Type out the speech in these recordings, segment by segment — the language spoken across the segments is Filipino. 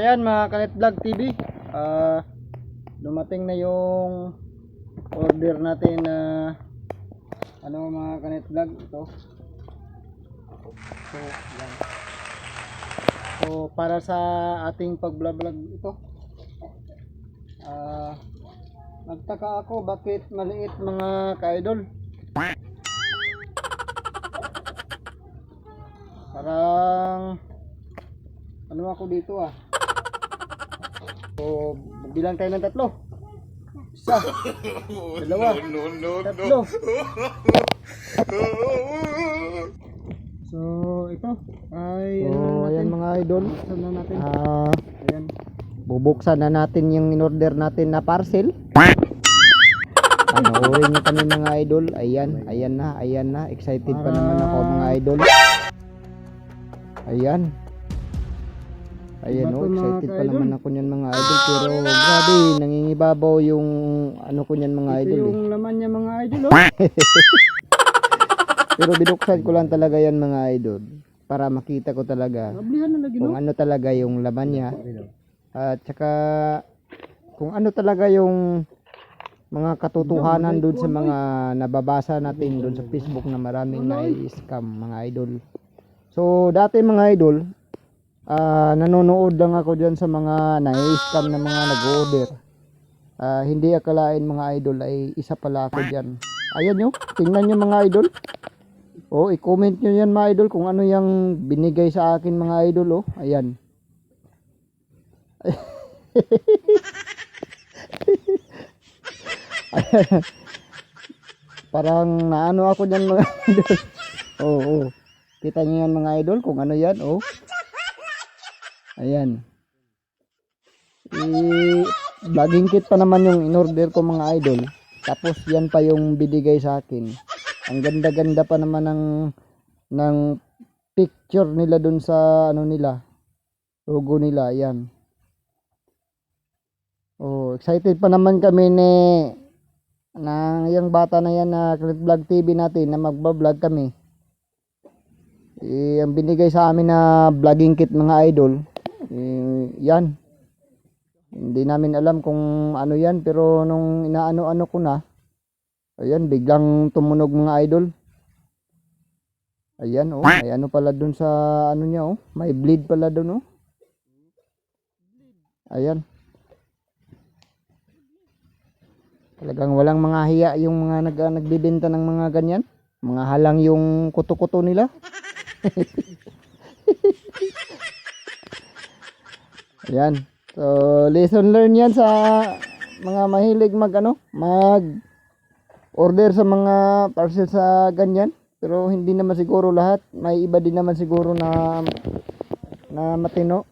ayan mga Kanet Vlog TV. Ah, dumating na yung order natin na ano mga Kanet Vlog ito. So, yan. So, para sa ating pag-vlog ito. Ah, nagtaka ako bakit maliit mga ka-idol. Parang ano ako dito ah. So, magbilang tayo ng tatlo. Isa. Dalawa. Tatlo. So, ito ay So, ano ayan mga idol. Buksan na natin. Ah, Ayan. bubuksan na natin yung in-order natin na parcel. Panoorin nyo kami mga idol. Ayan, ayan na, ayan na. Excited pa naman ako mga idol. Ayan. Ayan Diba oh, po, mga excited pa naman ako niyan mga idol. Pero grabe, nangingibabaw yung ano ko niyan mga Ito idol. eh. yung laman niya mga idol oh. Pero binuksan ko lang talaga yan mga idol. Para makita ko talaga Nablihan na lagi no. kung ano talaga yung laman niya. At saka kung ano talaga yung mga katotohanan doon sa mga nababasa natin doon sa Facebook na maraming na-scam mga idol. So dati mga idol, ah, nanonood lang ako diyan sa mga na-scam na mga nag-order. Ah, hindi akalain mga idol ay isa pala ako diyan. Ayan nyo, tingnan nyo mga idol. Oh, i-comment nyo yan mga idol kung ano yung binigay sa akin mga idol oh. Ayan. Parang naano ako diyan mga idol. Oo, oh, Kita niyo yan mga idol kung ano yan, oh. Ayan. I vlogging kit pa naman yung in-order ko mga idol. Tapos yan pa yung binigay sa akin. Ang ganda-ganda pa naman ng ng picture nila dun sa ano nila. Logo nila, ayan. Oh, excited pa naman kami ni na yung bata na yan na Clip Vlog TV natin na magba-vlog kami. Eh, ang binigay sa amin na vlogging kit mga idol, eh, yan. Hindi namin alam kung ano yan pero nung inaano-ano ko na, ayan, biglang tumunog mga idol. Ayan, oh, may ano pala dun sa ano niya, oh. May bleed pala dun, oh. Ayan. Talagang walang mga hiya yung mga nag, ah, nagbibenta ng mga ganyan. Mga halang yung kuto-kuto nila. Ayan. So, lesson learn yan sa mga mahilig mag ano, mag order sa mga parcel sa ganyan. Pero hindi naman siguro lahat. May iba din naman siguro na na matino.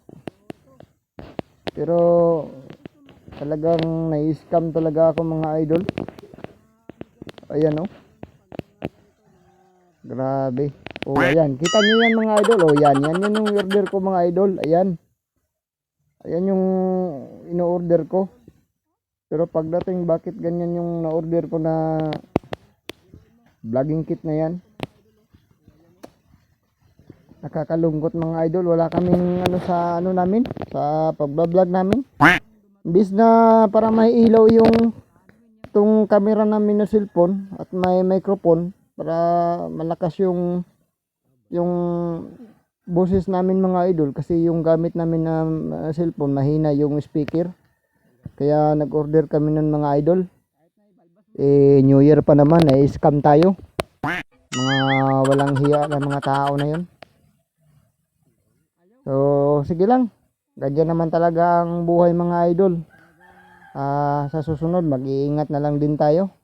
Pero talagang na-scam talaga ako mga idol. Ayan oh. Grabe. Oh, ayan. Kita niyo yan mga idol. Oh, yan. Yan yan yung order ko mga idol. Ayan. Ayan yung ino-order ko. Pero pagdating bakit ganyan yung na-order ko na vlogging kit na yan. Nakakalungkot mga idol. Wala kaming ano sa ano namin. Sa pagbablog namin. Imbis na para may ilaw yung itong camera namin na cellphone at may microphone para malakas yung yung boses namin mga idol kasi yung gamit namin na uh, cellphone mahina yung speaker. Kaya nag-order kami ng mga idol. Eh new year pa naman eh scam tayo. Mga walang hiya na mga tao na yun. So sige lang. Ganyan naman talaga ang buhay mga idol. Ah, sa susunod mag-iingat na lang din tayo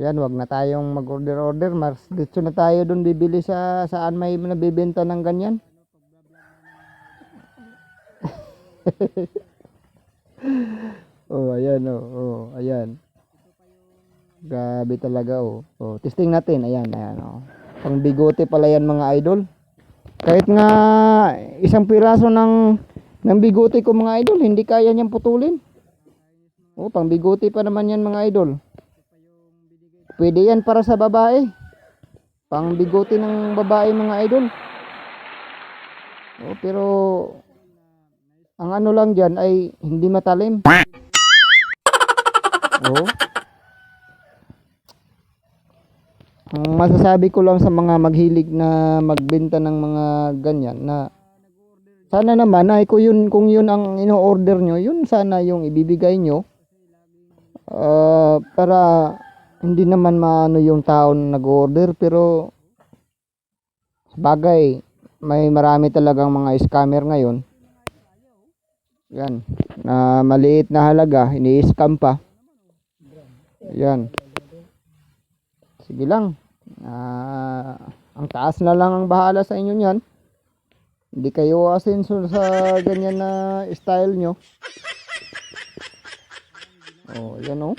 yan, wag na tayong mag-order-order. Mas dito na tayo doon bibili sa saan may nabibenta ng ganyan. oh, ayan oh, oh, ayan. Grabe talaga oh. Oh, testing natin. Ayan, ayan oh. Pang bigote pala yan mga idol. Kahit nga isang piraso ng ng bigote ko mga idol, hindi kaya niyang putulin. Oh, pang bigote pa naman yan mga idol. Pwede yan para sa babae. Pang bigote ng babae mga idol. Oh, pero ang ano lang dyan ay hindi matalim. Oo. Ang masasabi ko lang sa mga maghilig na magbenta ng mga ganyan na sana naman ay kung yun, kung yun ang ino-order nyo, yun sana yung ibibigay nyo. Ah, para hindi naman maano yung tao na nag-order pero bagay may marami talagang mga scammer ngayon. Yan. Na maliit na halaga, ini-scam pa. Yan. Sige lang. Ah, ang taas na lang ang bahala sa inyo niyan. Hindi kayo asenso sa ganyan na style nyo. Oh, yan oh.